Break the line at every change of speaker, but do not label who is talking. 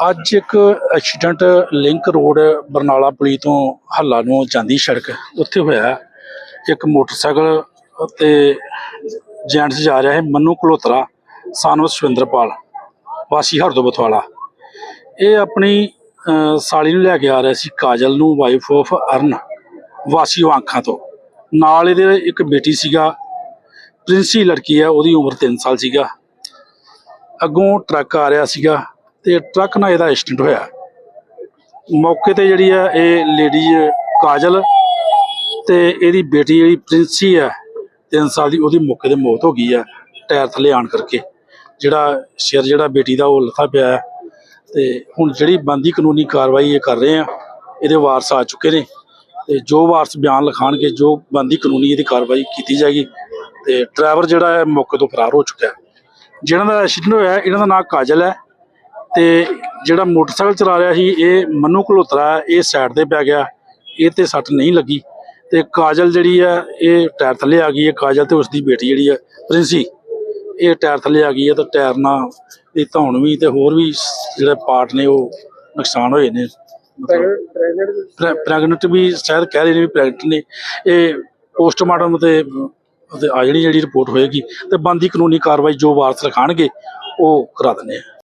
ਅੱਜ ਇੱਕ accident link road Barnala ਪੁਲੀ ਤੋਂ ਹੱਲਾ ਨੂੰ ਜਾਂਦੀ ਸੜਕ। ਉੱਥੇ ਹੋਇਆ ਇੱਕ ਮੋਟਰਸਾਈਕਲ ਤੇ ਜੈਂਟਸ ਜਾ ਰਿਹਾ ਹੈ ਮੰਨੂ ਕਲੋਤਰਾ, ਸਾਨਵ ਸੁਵਿੰਦਰਪਾਲ ਵਾਸੀ ਹਰਦੋ ਬਥਵਾਲਾ ਇਹ ਆਪਣੀ ਸਾਲੀ ਨੂੰ ਲੈ ਕੇ ਆ ਰਿਹਾ ਸੀ, ਕਾਜਲ ਨੂੰ ਵਾਈਫ ਆਫ ਅਰਨ, ਵਾਸੀ ਵਾਂਖਾਂ ਤੋਂ। ਨਾਲ ਇਹਦੇ ਇੱਕ ਬੇਟੀ ਸੀਗਾ, ਪ੍ਰਿੰਸੀ ਲੜਕੀ ਹੈ, ਉਹਦੀ ਉਮਰ 3 ਸਾਲ ਸੀਗਾ। ਅੱਗੋਂ ਟਰੱਕ ਆ ਰਿਹਾ ਸੀਗਾ ਤੇ ਟਰੱਕ ਨਾਲ ਇਹਦਾ ਐਕਸੀਡੈਂਟ ਹੋਇਆ। ਮੌਕੇ ਤੇ ਜਿਹੜੀ ਆ, ਇਹ ਲੇਡੀ ਕਾਜਲ ਤੇ ਇਹਦੀ ਬੇਟੀ ਜਿਹੜੀ ਪ੍ਰਿੰਸੀ ਹੈ 3 ਸਾਲ ਦੀ, ਉਹਦੀ ਮੌਕੇ ਤੇ ਮੌਤ ਹੋ ਗਈ ਹੈ ਟਾਇਰ ਥੱਲੇ ਆਣ ਕਰਕੇ। ਜਿਹੜਾ ਸਿਰ ਜਿਹੜਾ ਬੇਟੀ ਦਾ, ਉਹ ਲੱਥਾ ਪਿਆ ਹੈ ਤੇ ਹੁਣ ਜਿਹੜੀ ਬੰਦੀ ਕਾਨੂੰਨੀ ਕਾਰਵਾਈ ਇਹ ਕਰ ਰਹੇ ਆ, ਇਹਦੇ ਵਾਰਸ ਆ ਚੁੱਕੇ ਨੇ। ਤੇ ਜੋ ਵਾਰਸ ਬਿਆਨ ਲਿਖਾਣਗੇ, ਜੋ ਬੰਦੀ ਕਾਨੂੰਨੀ ਇਹਦੀ ਕਾਰਵਾਈ ਕੀਤੀ ਜਾਏਗੀ, ਤੇ ਡਰਾਈਵਰ ਜਿਹੜਾ ਹੈ, ਮੌਕੇ ਤੋਂ ਫਰਾਰ ਹੋ ਚੁੱਕਾ ਹੈ ਜਿਹਨਾਂ ਦਾ ਐਕਸੀਡੈਂਟ ਹੋਇਆ, ਇਹਨਾਂ ਦਾ ਨਾਮ ਕਾਜਲ ਹੈ। ਤੇ ਜਿਹੜਾ ਮੋਟਰਸਾਈਕਲ ਚਲਾ ਰਿਹਾ ਸੀ ਇਹ ਮਨੂ ਘਲੋਤਰਾ ਹੈ, ਇਹ ਸਾਈਡ ਤੇ ਪੈ ਗਿਆ। ਇਹ ਤੇ ਸੱਟ ਨਹੀਂ ਲੱਗੀ। ਤੇ ਕਾਜਲ ਜਿਹੜੀ ਹੈ ਇਹ ਟਾਇਰ ਥੱਲੇ ਆ ਗਈ ਹੈ। ਕਾਜਲ ਤੇ ਉਸਦੀ ਬੇਟੀ ਜਿਹੜੀ ਹੈ ਪ੍ਰਿੰਸੀ। ਇਹ ਟਾਇਰ ਥੱਲੇ ਆ ਗਈ ਹੈ ਤੇ ਟਾਇਰ ਨਾਲ ਇਹ ਧੌਣ ਵੀ ਤੇ ਹੋਰ ਵੀ ਜਿਹੜੇ ਪਾਰਟ ਨੇ ਉਹ ਨੁਕਸਾਨ ਹੋਏ ਨੇ। ਪ੍ਰੈਗਨੈਂਟ ਵੀ ਸ਼ਾਇਦ ਕਹਿ ਰਹੇ ਨੇ ਵੀ ਪ੍ਰੈਗਨੈਂਟ ਨੇ। ਇਹ ਪੋਸਟਮਾਰਟਮ ਤੇ ਆ ਜਿਹੜੀ ਜਿਹੜੀ ਰਿਪੋਰਟ ਹੋਏਗੀ ਤੇ ਬੰਦੀ ਕਾਨੂੰਨੀ ਕਾਰਵਾਈ ਜੋ ਵਾਰਸ ਲਿਖਾਣਗੇ ਉਹ ਕਰਾ ਦਿੰਦੇ ਆ।